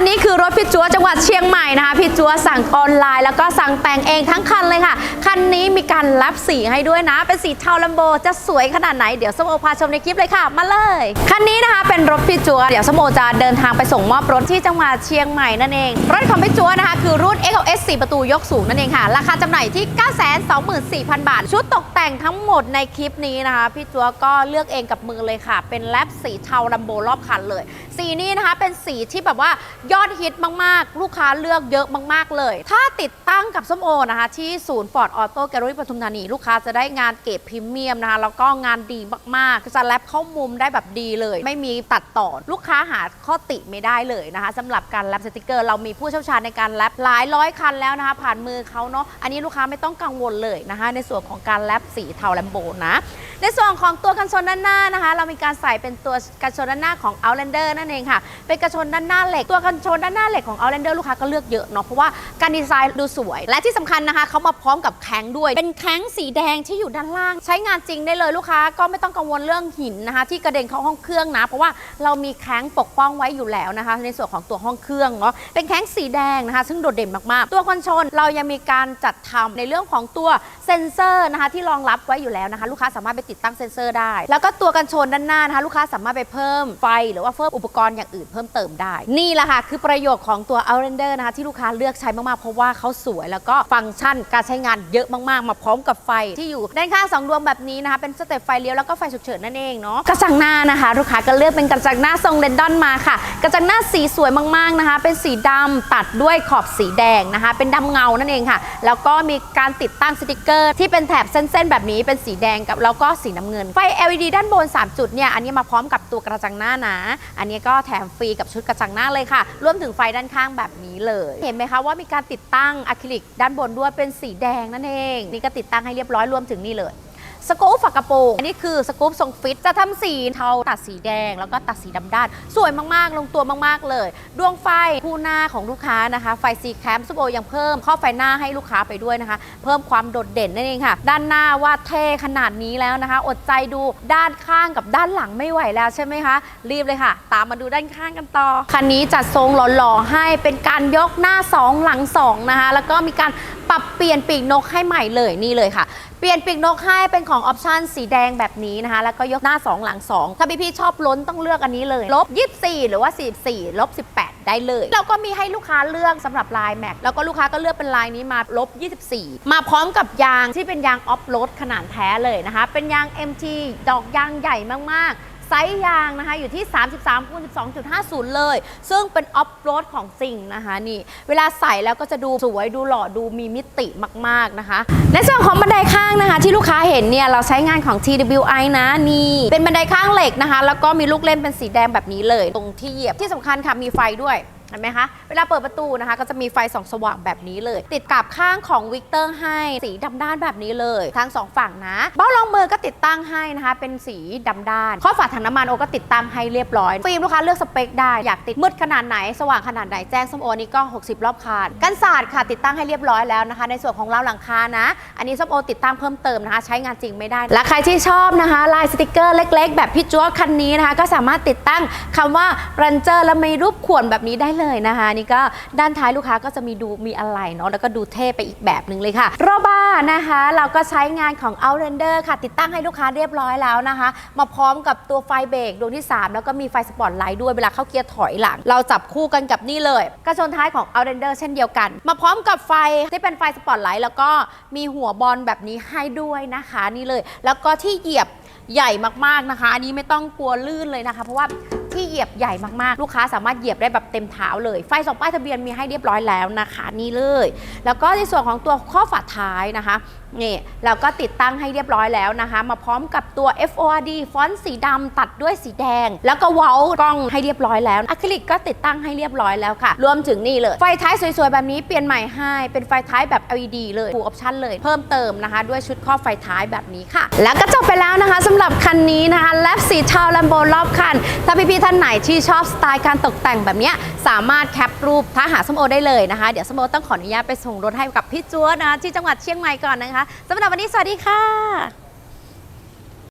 นนี้คือรถพี่จัวจังหวัดเชียงใหม่นะคะพี่จัวสั่งออนไลน์แล้วก็สั่งแต่งเองทั้งคันเลยค่ะ คันนี้มีการรับสีให้ด้วยนะ เป็นสีเทาลัมโบจะสวยขนาดไหนเดี๋ยวสมโอพาชมในคลิปเลยค่ะ มาเลย คันนี้นะคะเป็นรถพี่จัวเดี๋ยวสมโอจะเดินทางไปส่งมอบรถที่จังหวัดเชียงใหม่นั่นเองรถของพี่จัวนะคะ คือรุ่น X S 4ประตูยกสูงนั่นเองค่ะ ราคาจำหน่ายที่ 924,000 บาท ชุดตกแต่งทั้งหมดในคลิปนี้นะคะ พี่จัวก็เลือกเองกับมือเลยค่ะ เป็นแลบสีเทาลัมโบรอบคันเลย สีนี้นะคะเป็นสีที่แบบว่ายอดฮิตมากๆ ลูกค้าเลือกเยอะมากๆเลย ถ้าติดตั้งกับส้มโอนะคะ ที่ศูนย์ฟอร์ดออโต้แกลเลอรี่ปทุมธานีลูกค้าจะได้งานเกรดพรีเมียมนะคะแล้วก็งานดีมากๆจะแลบเข้ามุมได้แบบดีเลย ไม่มีตัดต่อลูกค้าหาข้อติไม่ได้เลยนะคะสำหรับการแลบสติกเกอร์ เรามีผู้เชี่ยวชาญในการแลบหลายร้อยคันแล้วนะคะผ่านมือเขาเนาะอันนี้ลูกค้าไม่ต้องกังวลเลยนะคะ ในส่วนของการแลบสีเทาแลมโบนะ ในส่วนของตัวกันชนด้านหน้านะคะ เรามีการใส่เป็นตัวกันชนด้านหน้าของ Outlander นั่นเองค่ะ เป็นกันชนด้านหน้าเหล็ก ตัวกันชนด้านหน้าเหล็กของ Outlander ลูกค้าก็เลือกเยอะเนาะ เพราะว่าการดีไซน์ดูสวย และที่สำคัญนะคะเขามาพร้อมกับแข้งด้วย เป็นแข้งสีแดงที่อยู่ด้านล่าง ใช้งานจริงได้เลยลูกค้าก็ไม่ต้องกังวลเรื่องหินนะคะที่กระเด็นเข้าห้องเครื่องนะ เพราะว่าเรามีแข้งปกป้องไว้อยู่แล้วนะคะ ในส่วนของตัวห้องเครื่องเนาะ เป็นแข้งสีแดงนะคะ ซึ่งโดดเด่นมากๆ ตัวคอนโซลเรายังมีการจัดทำในเรื่องของตัวเซ็นเซอร์นะคะที่รองรับไว้อยู่แล้วนะคะ ลูกค้าสามารถไปติดตั้งเซ็นเซอร์ได้ แล้วก็ตัวกันชนด้านหน้านะคะลูกค้าสามารถไปเพิ่มไฟ หรือว่าเพิ่มอุปกรณ์อย่างอื่นเพิ่มเติมได้ นี่แหละค่ะ คือประโยชน์ของตัว Outlander นะคะที่ลูกค้าเลือกใช้มาก ๆ เพราะว่าเขาสวย แล้วก็ฟังก์ชันการใช้งานเยอะมาก ๆ มาพร้อมกับไฟที่อยู่ด้านข้างสองดวงแบบนี้นะคะเป็นสเต็ปไฟเลี้ยวแล้วก็ไฟฉุกเฉินนั่นเองเนาะกระจังหน้านะคะ ลูกค้าก็เลือกเป็นกระจังหน้าทรงเรนดอนมาค่ะ กระจังหน้าสีสวยมากๆนะคะ เป็นสีดำตัดด้วยขอบสีแดงนะคะ เป็นดำเงานั่นเองค่ะ แล้วก็มีการติดตั้งสติกเกอร์ ที่เป็นแถบเส้นๆแบบนี้เป็นสีแดงกับแล้วก็สีน้ำเงิน ไฟ LED ด้านบน 3 จุดเนี่ย อันนี้มาพร้อมกับตัวกระจังหน้านะ อันนี้ก็แถมฟรีกับชุดกระจังหน้าเลยค่ะ รวมถึงไฟด้านข้างแบบนี้เลย เห็นไหมคะว่ามีการติดตั้งอะคริลิกด้านบนด้วยเป็นสีแดงนั่นเอง นี่ก็ติดตั้งให้เรียบร้อยรวมถึงนี่เลย สกู๊ปฝากระโปรงอันนี้คือสกู๊ปทรงฟิตจะทำสีเทาตัดสีแดง แล้วก็ตัดสีดำด้าน สวยมากๆ ลงตัวมากๆเลย ดวงไฟคู่หน้าของลูกค้านะคะ ไฟซีแคมซูโบยังเพิ่มข้อไฟหน้าให้ลูกค้าไปด้วยนะคะ เพิ่มความโดดเด่นนั่นเองค่ะ ด้านหน้าว่าเท่ขนาดนี้แล้วนะคะ อดใจดูด้านข้างกับด้านหลังไม่ไหวแล้วใช่ไหมคะรีบเลยค่ะ ตามมาดูด้านข้างกันต่อคันนี้จัดทรงหล่อๆให้เป็นการยกหน้า 2 หลัง2นะคะแล้วก็มีการปรับเปลี่ยนปีกนกให้ใหม่เลยนี่เลยค่ะ เปลี่ยนปีกนกให้เป็นของออปชันสีแดงแบบนี้นะคะ แล้วก็ยกหน้า 2 หลัง 2 ถ้าพี่ๆชอบล้นต้องเลือกอันนี้เลย ลบ 24 หรือว่า 44 ลบ 18 ได้เลย เราก็มีให้ลูกค้าเลือกสำหรับลายแม็กแล้วก็ลูกค้าก็เลือกเป็นลายนี้มาลบ 24 มาพร้อมกับยางที่เป็นยางออฟโรดขนาดแท้เลยนะคะ เป็นยาง MT ดอกยางใหญ่มากๆ ไซส์ยางนะคะอยู่ที่ 33คูณ12.50 เลย ซึ่งเป็นออฟโรดของจริงนะคะนี่ เวลาใส่แล้วก็จะดูสวยดูหล่อดูมีมิติมากๆนะคะ ในส่วนของบันไดข้างนะคะ ที่ลูกค้าเห็นเนี่ยเราใช้งานของ TWI นะนี่เป็นบันไดข้างเหล็กนะคะ แล้วก็มีลูกเล่นเป็นสีแดงแบบนี้เลย ตรงที่เหยียบที่สำคัญค่ะมีไฟด้วย เห็นไหมคะเวลาเปิดประตูนะคะ ก็จะมีไฟส่องสว่างแบบนี้เลย ติดกับข้างของวิกเตอร์ให้สีดำด้านแบบนี้เลย ทั้งสองฝั่งนะ เบ้ารองมือก็ติดตั้งให้นะคะ เป็นสีดำด้าน ข้อฝาถังน้ำมันโอก็ติดตั้งให้เรียบร้อยฟิล์มลูกค้าเลือกสเปคได้อยากติดมืดขนาดไหนสว่างขนาดไหนแจ้งส้มโอนี่ก็ 60 รอบคานกันศาสตร์ค่ะติดตั้งให้เรียบร้อยแล้วนะคะ ในส่วนของราวหลังคานะ อันนี้ส้มโอติดตั้งเพิ่มเติมนะคะ ใช้งานจริงไม่ได้ และใครที่ชอบนะคะลายสติกเกอร์เล็ก ๆ แบบพี่จั๊วคันนี้นะคะ ก็สามารถติดตั้งคำว่า Ranger และมีรูปขวนแบบนี้ได้เลยนะคะนี่ก็ด้านท้ายลูกค้าก็จะมีดูมีอะไรเนาะแล้วก็ดูเท่ไปอีกแบบหนึ่งเลยค่ะรอบบ้านะคะ เราก็ใช้งานของ Outlander ค่ะ ติดตั้งให้ลูกค้าเรียบร้อยแล้วนะคะ มาพร้อมกับตัวไฟเบรกดวงที่ 3 แล้วก็มีไฟสปอตไลท์ด้วยเวลาเข้าเกียร์ถอยหลัง เราจับคู่กันกับนี่เลยกระชนท้ายของ Outlander เช่นเดียวกัน มาพร้อมกับไฟที่เป็นไฟสปอตไลท์แล้วก็มีหัวบอลแบบนี้ให้ด้วยนะคะนี่เลย แล้วก็ที่เหยียบใหญ่มากๆนะคะ อันนี้ไม่ต้องกลัวลื่นเลยนะคะ เพราะว่า ที่เหยียบใหญ่มากๆ ลูกค้าสามารถเหยียบได้แบบเต็มเท้าเลย ไฟสองป้ายทะเบียนมีให้เรียบร้อยแล้วนะคะ นี่เลย แล้วก็ในส่วนของตัวข้อฝาท้ายนะคะ นี่เราก็ติดตั้งให้เรียบร้อยแล้วนะคะ มาพร้อมกับตัว FORD ฟอนต์สีดำตัดด้วยสีแดง แล้วก็เว้ากล้องให้เรียบร้อยแล้วอะคริลิกก็ติดตั้งให้เรียบร้อยแล้วค่ะ รวมถึงนี่เลย ไฟท้ายสวยๆ แบบนี้เปลี่ยนใหม่ให้ เป็นไฟท้ายแบบ LED เลยฟูออปชั่นเลย เพิ่มเติมนะคะ ด้วยชุดครอไฟท้ายแบบนี้ค่ะ แล้วก็จบไปแล้วนะคะสำหรับคันนี้นะคะแลบสีเทาแลมโบรอบคัน ถ้าพี่ๆท่านไหนที่ชอบสไตล์การตกแต่งแบบนี้สามารถแคปรูปท้าหาสมโอได้เลยนะคะ เดี๋ยวสมโอต้องขออนุญาตไปส่งรถให้กับพี่จัวนะคะที่จังหวัดเชียงใหม่ก่อนนะคะสำหรับวันนี้สวัสดีค่ะ